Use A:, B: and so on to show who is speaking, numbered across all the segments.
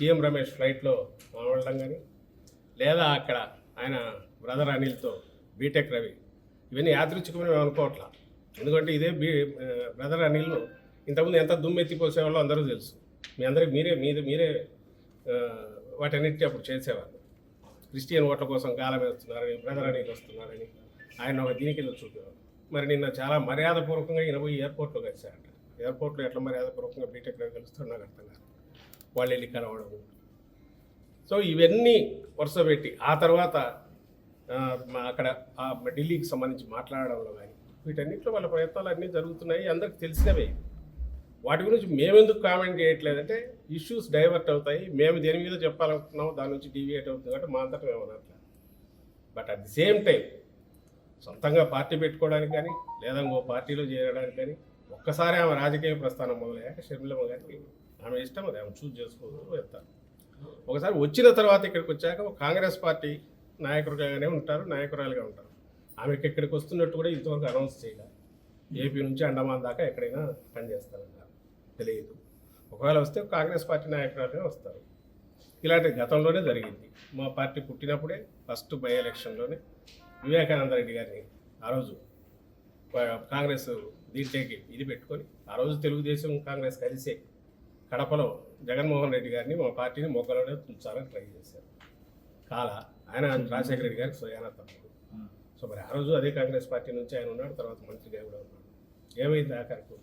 A: CM Ramesh ఫ్లైట్లో వెళ్ళడం కానీ లేదా అక్కడ ఆయన బ్రదర్ అనిల్తో బీటెక్ రవి ఇవన్నీ యాదృచ్ఛికమని మేము అనుకోవట్లా. ఎందుకంటే ఇదే బీ బ్రదర్ అనిల్ ఇంతకుముందు ఎంత దుమ్మెత్తిపోసేవాళ్ళో అందరూ తెలుసు. మీ అందరికి మీరే మీరే మీరే వాటన్నిటి అప్పుడు చేసేవారు క్రిస్టియన్ ఓట్ల కోసం గాలం వేస్తున్నారని బ్రదర్ అనిల్ వస్తున్నారని ఆయన ఒక దీనికి చూపేవారు మరి నిన్న చాలా మర్యాదపూర్వకంగా ఈయన పోయి ఎయిర్పోర్ట్లో కలిశారంట. ఎయిర్పోర్ట్లో ఎట్లా మర్యాదపూర్వకంగా బీటెక్ రవి కలుస్తారో నాకు అర్థం కాదు. వాళ్ళు వెళ్ళి కలవడము. సో ఇవన్నీ వరుస పెట్టి ఆ తర్వాత మా అక్కడ ఢిల్లీకి సంబంధించి మాట్లాడడంలో కానీ వీటన్నిటిలో వాళ్ళ ప్రయత్నాలు అన్నీ జరుగుతున్నాయి. అందరికి తెలిసినవే. వాటి గురించి మేమెందుకు కామెంట్ చేయట్లేదంటే ఇష్యూస్ డైవర్ట్ అవుతాయి. మేము దేని మీద చెప్పాలనుకుంటున్నాము దాని నుంచి డీవియేట్ అవుతుంది కాబట్టి మా అంతటా మేము అనట్లేదు but at the same time సొంతంగా పార్టీ పెట్టుకోవడానికి కానీ లేదా ఓ పార్టీలో చేరడానికి కానీ ఒక్కసారి ఆమె రాజకీయ ప్రస్థానం మొదలయ్యాక షర్మిలమ్మ గారికి ఆమె ఇష్టం అది ఆమె చూస్ చేసుకోవచ్చు వెళ్తారు ఒకసారి వచ్చిన తర్వాత ఇక్కడికి వచ్చాక ఒక కాంగ్రెస్ పార్టీ నాయకుడిగానే ఉంటారు నాయకురాలుగా ఉంటారు. ఆమెకి ఇక్కడికి వస్తున్నట్టు కూడా ఇంతవరకు అనౌన్స్ చేయాలి. ఏపీ నుంచి అండమాన్ దాకా ఎక్కడైనా పనిచేస్తారన్నారు. తెలియదు. ఒకవేళ వస్తే కాంగ్రెస్ పార్టీ నాయకురాలుగా వస్తారు. ఇలాంటి గతంలోనే జరిగింది. మా పార్టీ పుట్టినప్పుడే ఫస్ట్ బై ఎలక్షన్లోనే వివేకానంద రెడ్డి గారిని ఆ రోజు కాంగ్రెస్ దీంట్లోకి ఇది పెట్టుకొని ఆ రోజు తెలుగుదేశం కాంగ్రెస్ కలిసే కడపలో జగన్మోహన్ రెడ్డి గారిని మా పార్టీని మొగ్గలోనే ఉంచాలని ట్రై చేశారు. కాల ఆయన రాజశేఖర రెడ్డి గారికి స్వయాన తమ్ముడు. సో మరి ఆ రోజు అదే కాంగ్రెస్ పార్టీ నుంచి ఆయన ఉన్నాడు తర్వాత మంత్రిగా కూడా ఉన్నాడు ఏమైంది ఆఖరికి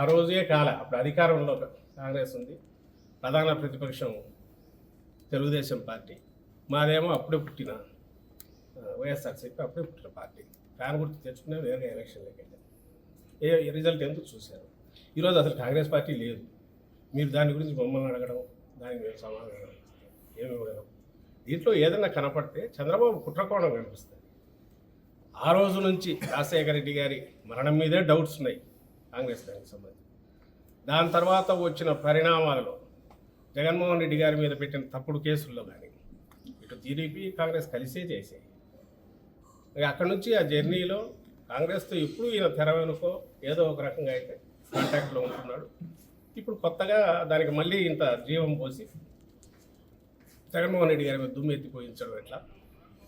A: ఆ రోజే కాల అప్పుడు అధికారంలో కాంగ్రెస్ ఉంది. ప్రధాన ప్రతిపక్షం తెలుగుదేశం పార్టీ. మాదేమో అప్పుడే పుట్టిన వైఎస్ఆర్సీపీ అప్పుడే పుట్టిన పార్టీ. ఫ్యాన్ గుర్తు తెచ్చుకునే వేరే ఎలక్షన్లోకి వెళ్ళాం ఏ రిజల్ట్ ఎందుకు చూశారు? ఈరోజు అసలు కాంగ్రెస్ పార్టీ లేదు. మీరు దాని గురించి మమ్మల్ని అడగడం దానికి మేము సమాధానం ఏమి ఇవ్వగలం? దీంట్లో ఏదైనా కనపడితే చంద్రబాబు కుట్రకోణం కనిపిస్తుంది ఆ రోజు నుంచి రాజశేఖర రెడ్డి గారి మరణం మీదే డౌట్స్ ఉన్నాయి కాంగ్రెస్ దానికి సంబంధించి. దాని తర్వాత వచ్చిన పరిణామాలలో జగన్మోహన్ రెడ్డి గారి మీద పెట్టిన తప్పుడు కేసుల్లో కానీ ఇటు టీడీపీ కాంగ్రెస్ కలిసే చేసాయి అక్కడి అక్కడ నుంచి ఆ జర్నీలో కాంగ్రెస్తో ఇప్పుడు ఈయన తెర వెనుకో ఏదో ఒక రకంగా అయితే కాంటాక్ట్లో ఉంటున్నాడు. ఇప్పుడు కొత్తగా దానికి మళ్ళీ ఇంత జీవం పోసి జగన్మోహన్ రెడ్డి గారి మీద దుమ్ము ఎత్తిపోయించడం ఎట్లా?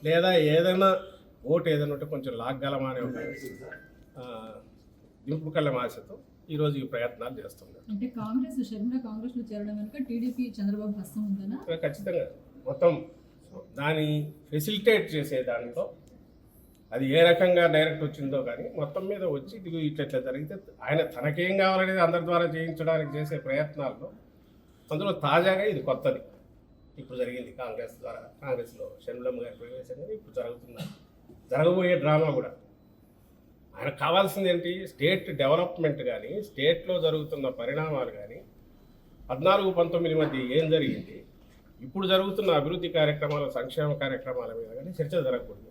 A: లేదా ఏదైనా ఓటు ఏదైనా ఉంటే కొంచెం లాగ్గలమా అనే ఒక ఆ, దింపు కళ్ళ ఆశతో ఈరోజు ఈ ప్రయత్నాలు చేస్తున్నారు.
B: అంటే కాంగ్రెస్ షర్మిల కాంగ్రెస్లో చేరడం వెనుక టీడీపీ చంద్రబాబు హస్తం ఉందనా?
A: ఇంకా ఖచ్చితంగా. మొత్తం దాన్ని ఫెసిలిటేట్ చేసే దాంట్లో అది ఏ రకంగా డైరెక్ట్ వచ్చిందో కానీ మొత్తం మీద వచ్చి ఇది ఇట్లా జరిగితే ఆయన తనకేం కావాలనేది అందరి ద్వారా చేయించడానికి చేసే ప్రయత్నాల్లో అందులో తాజాగా ఇది కొత్తది. ఇప్పుడు జరిగింది కాంగ్రెస్ ద్వారా కాంగ్రెస్లో షణ్ములమ్మ గారి ప్రవేశం కానీ ఇప్పుడు జరుగుతున్న జరగబోయే డ్రామా కూడా. ఆయన కావాల్సింది ఏంటి? స్టేట్ డెవలప్మెంట్ కానీ స్టేట్లో జరుగుతున్న పరిణామాలు కానీ పద్నాలుగు పంతొమ్మిది మధ్య ఏం జరిగింది? ఇప్పుడు జరుగుతున్న అభివృద్ధి కార్యక్రమాల సంక్షేమ కార్యక్రమాల మీద కానీ చర్చ జరగకూడదు.